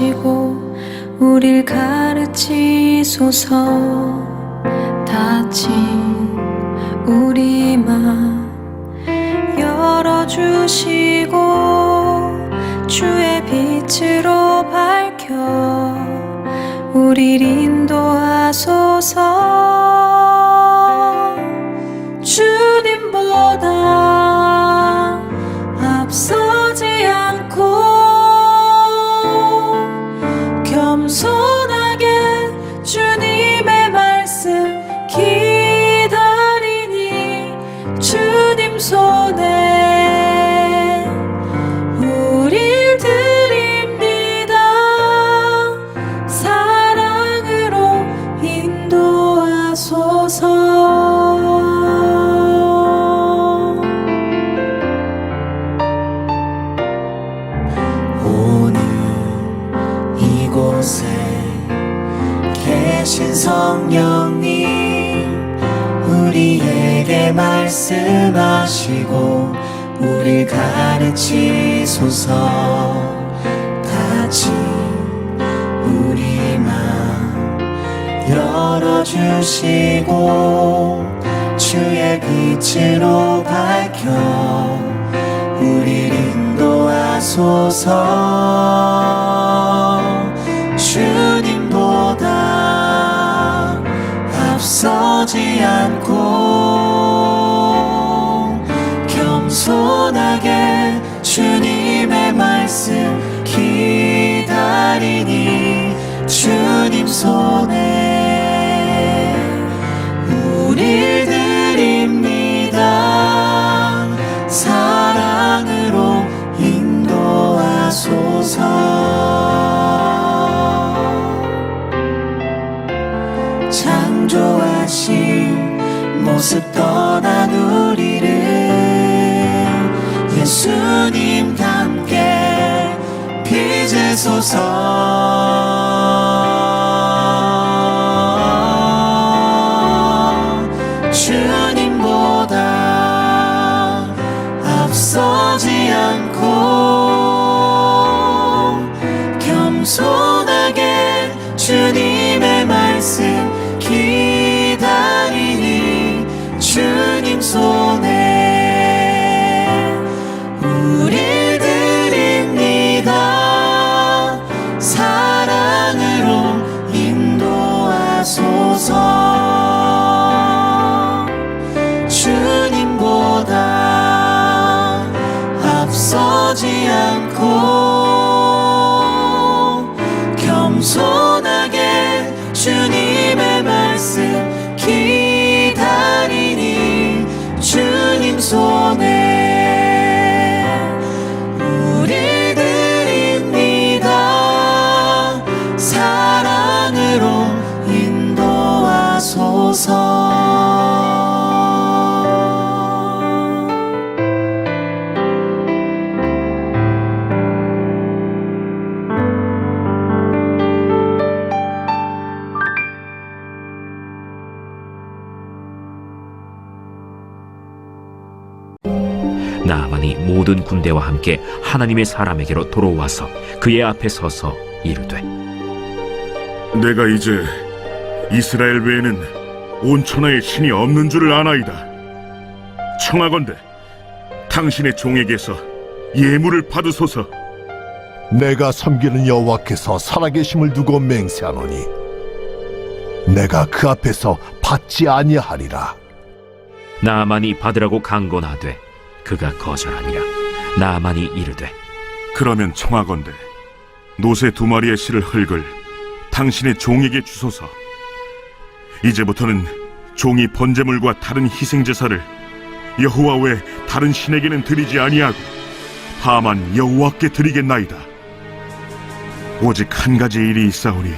하시고 우릴 가르치소서. 다친 우리 맘 열어주시고 주의 빛으로 밝혀 우릴 인도하소서. 주님보다. 앞서지 않고 곳에 계신 성령님 우리에게 말씀하시고 우리 가르치소서. 다친 우리 맘 열어주시고 주의 빛으로 밝혀 우릴 인도하소서 주 앞서지 않고 겸손하게 주님의 말씀 모든 군대와 함께 하나님의 사람에게로 돌아와서 그의 앞에 서서 이르되 내가 이제 이스라엘 외에는 온 천하에 신이 없는 줄을 아나이다. 청하건대 당신의 종에게서 예물을 받으소서. 내가 섬기는 여호와께서 살아계심을 두고 맹세하노니 내가 그 앞에서 받지 아니하리라 나아만이 받으라고 강권하되 그가 거절하니라 나아만이 이르되 그러면 청하건대 노새 두 마리의 실을 흙을 당신의 종에게 주소서. 이제부터는 종이 번제물과 다른 희생 제사를 여호와 외 다른 신에게는 드리지 아니하고 다만 여호와께 드리겠나이다. 오직 한 가지 일이 있사오니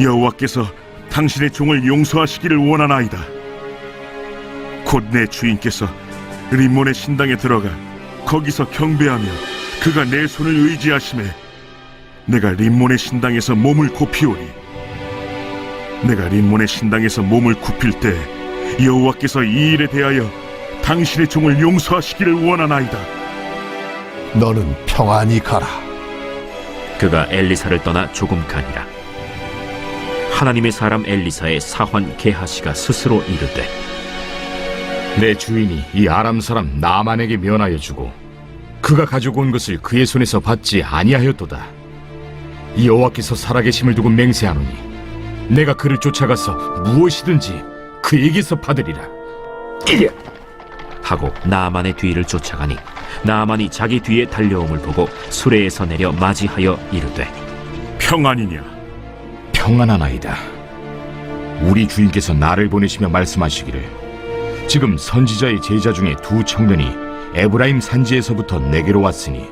여호와께서 당신의 종을 용서하시기를 원하나이다. 곧 내 주인께서 림몬의 신당에 들어가 거기서 경배하며 그가 내 손을 의지하심에 내가 림몬의 신당에서 몸을 굽히오니 내가 림몬의 신당에서 몸을 굽힐 때 여호와께서 이 일에 대하여 당신의 종을 용서하시기를 원하나이다. 너는 평안히 가라 그가 엘리사를 떠나 조금 가니라 하나님의 사람 엘리사의 사환 게하시가 스스로 이르되 내 주인이 이 아람 사람 나만에게 면하여 주고 그가 가지고 온 것을 그의 손에서 받지 아니하였도다. 이 여호와께서 살아계심을 두고 맹세하노니 내가 그를 쫓아가서 무엇이든지 그에게서 받으리라. 하고 나아만의 뒤를 쫓아가니 나아만이 자기 뒤에 달려옴을 보고 수레에서 내려 맞이하여 이르되 평안이냐? 평안하나이다. 우리 주인께서 나를 보내시며 말씀하시기를 지금 선지자의 제자 중에 두 청년이 에브라임 산지에서부터 내게로 왔으니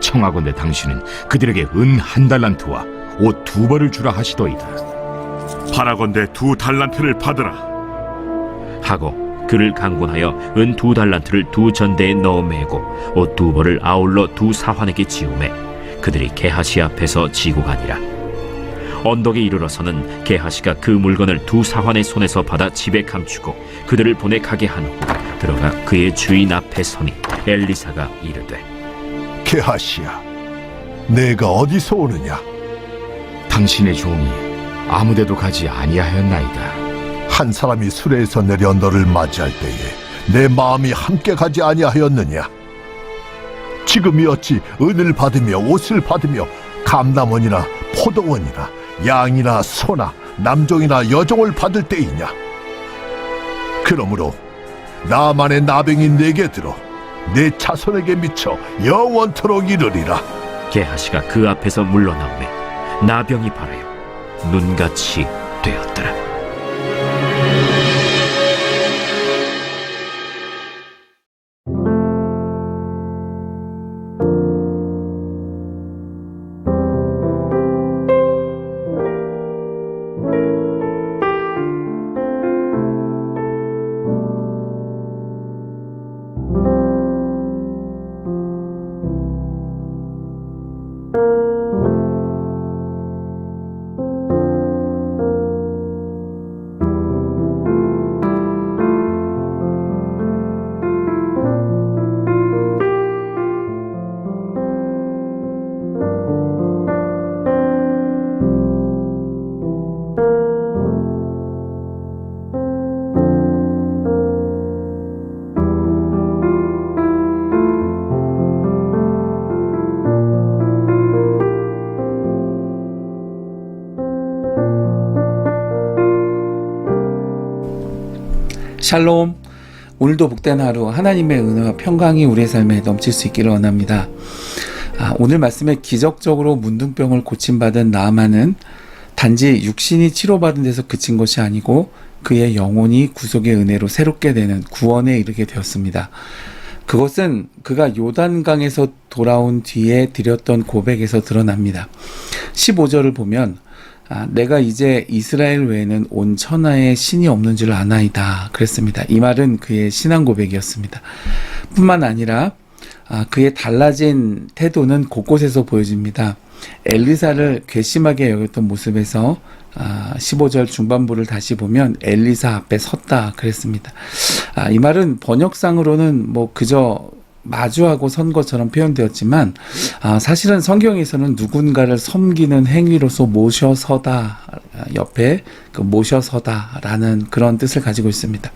청하건대 당신은 그들에게 은 한 달란트와 옷 두 벌을 주라 하시더이다. 바라건대 두 달란트를 받으라. 하고 그를 강권하여 은 두 달란트를 두 전대에 넣어 매고 옷 두 벌을 아울러 두 사환에게 지우매 그들이 게하시 앞에서 지고 가니라 언덕에 이르러서는 게하시가 그 물건을 두 사환의 손에서 받아 집에 감추고 그들을 보내 가게 한 후 들어가 그의 주인 앞에 서니 엘리사가 이르되 게하시야 내가 어디서 오느냐? 당신의 종이 아무데도 가지 아니하였나이다. 한 사람이 수레에서 내려 너를 맞이할 때에 내 마음이 함께 가지 아니하였느냐? 지금이 어찌 은을 받으며 옷을 받으며 감남원이나 포도원이나 양이나 소나 남종이나 여종을 받을 때이냐? 그러므로 나만의 나병이 내게 들어 내 자손에게 미쳐 영원토록 이르리라. 게하시가 그 앞에서 물러나오매 나병이 발하여 눈같이 되었더라 샬롬. 오늘도 복된 하루 하나님의 은혜와 평강이 우리의 삶에 넘칠 수 있기를 원합니다. 아, 오늘 말씀에 기적적으로 문둥병을 고침받은 나아만은 단지 육신이 치료받은 데서 그친 것이 아니고 그의 영혼이 구속의 은혜로 새롭게 되는 구원에 이르게 되었습니다. 그것은 그가 요단강에서 돌아온 뒤에 드렸던 고백에서 드러납니다. 15절을 보면 아, 내가 이제 이스라엘 외에는 온 천하에 신이 없는 줄 아나이다. 그랬습니다. 이 말은 그의 신앙 고백이었습니다. 뿐만 아니라 아, 그의 달라진 태도는 곳곳에서 보여집니다. 엘리사를 괘씸하게 여겼던 모습에서 아, 15절 중반부를 다시 보면 엘리사 앞에 섰다 그랬습니다. 아, 이 말은 번역상으로는 뭐 그저 마주하고 선 것처럼 표현되었지만 아, 사실은 성경에서는 누군가를 섬기는 행위로서 모셔서다 옆에 그 모셔서다라는 그런 뜻을 가지고 있습니다.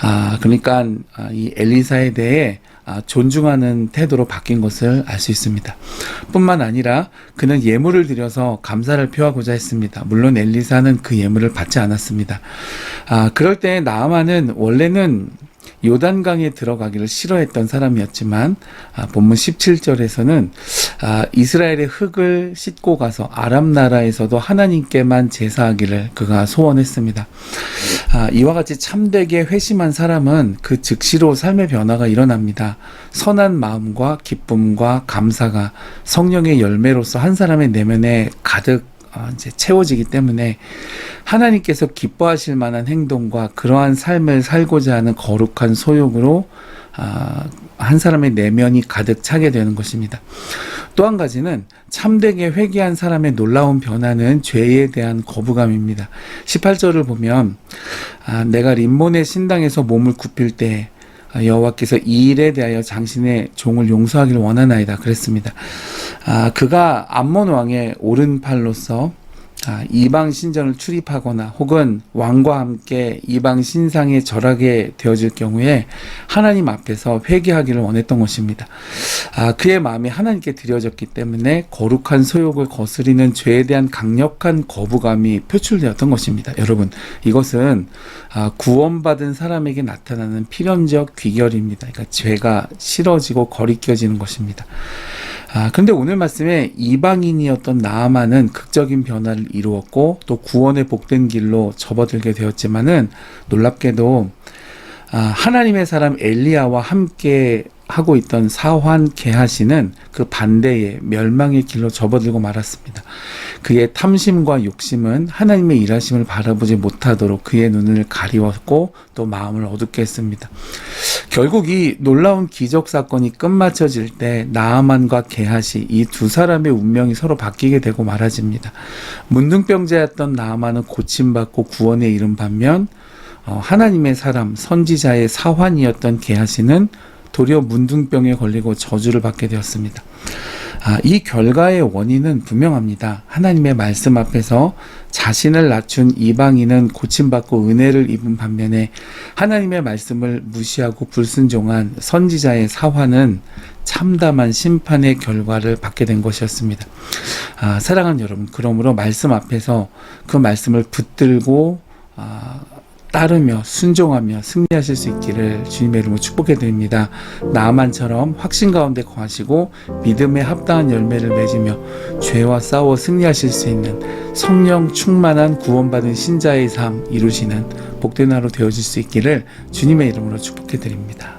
아 그러니까 아, 이 엘리사에 대해 아, 존중하는 태도로 바뀐 것을 알 수 있습니다. 뿐만 아니라 그는 예물을 드려서 감사를 표하고자 했습니다. 물론 엘리사는 그 예물을 받지 않았습니다. 아, 그럴 때 나아만은 원래는 요단강에 들어가기를 싫어했던 사람이었지만 아, 본문 17절에서는 아, 이스라엘의 흙을 씻고 가서 아람 나라에서도 하나님께만 제사하기를 그가 소원했습니다. 아, 이와 같이 참되게 회심한 사람은 그 즉시로 삶의 변화가 일어납니다. 선한 마음과 기쁨과 감사가 성령의 열매로서 한 사람의 내면에 가득 어, 이제 채워지기 때문에 하나님께서 기뻐하실 만한 행동과 그러한 삶을 살고자 하는 거룩한 소욕으로 아, 한 사람의 내면이 가득 차게 되는 것입니다. 또 한 가지는 참되게 회개한 사람의 놀라운 변화는 죄에 대한 거부감입니다. 18절을 보면 아, 내가 림몬의 신당에서 몸을 굽힐 때 아, 여호와께서 이 일에 대하여 당신의 종을 용서하기를 원하나이다 그랬습니다. 아, 그가 암몬 왕의 오른팔로서 아, 이방 신전을 출입하거나 혹은 왕과 함께 이방 신상에 절하게 되어질 경우에 하나님 앞에서 회개하기를 원했던 것입니다. 아, 그의 마음이 하나님께 드려졌기 때문에 거룩한 소욕을 거스리는 죄에 대한 강력한 거부감이 표출되었던 것입니다. 여러분, 이것은 아, 구원받은 사람에게 나타나는 필연적 귀결입니다. 그러니까 죄가 싫어지고 거리껴지는 것입니다. 아, 근데 오늘 말씀에 이방인이었던 나아만은 극적인 변화를 이루었고 또 구원의 복된 길로 접어들게 되었지만은 놀랍게도 아, 하나님의 사람 엘리야와 함께 하고 있던 사환 게하시는 그 반대의 멸망의 길로 접어들고 말았습니다. 그의 탐심과 욕심은 하나님의 일하심을 바라보지 못하도록 그의 눈을 가리웠고 또 마음을 어둡게 했습니다. 결국 이 놀라운 기적 사건이 끝마쳐질 때 나아만과 게하시 이 두 사람의 운명이 서로 바뀌게 되고 말아집니다. 문둥병자였던 나아만은 고침받고 구원에 이른 반면 어, 하나님의 사람 선지자의 사환이었던 게하시는 도리어 문둥병에 걸리고 저주를 받게 되었습니다. 아, 이 결과의 원인은 분명합니다. 하나님의 말씀 앞에서 자신을 낮춘 이방인은 고침받고 은혜를 입은 반면에 하나님의 말씀을 무시하고 불순종한 선지자의 사화는 참담한 심판의 결과를 받게 된 것이었습니다. 아, 사랑하는 여러분, 그러므로 말씀 앞에서 그 말씀을 붙들고 아, 따르며 순종하며 승리하실 수 있기를 주님의 이름으로 축복해 드립니다. 나만처럼 확신 가운데 거하시고 믿음에 합당한 열매를 맺으며 죄와 싸워 승리하실 수 있는 성령 충만한 구원받은 신자의 삶 이루시는 복된 하루 되어질 수 있기를 주님의 이름으로 축복해 드립니다.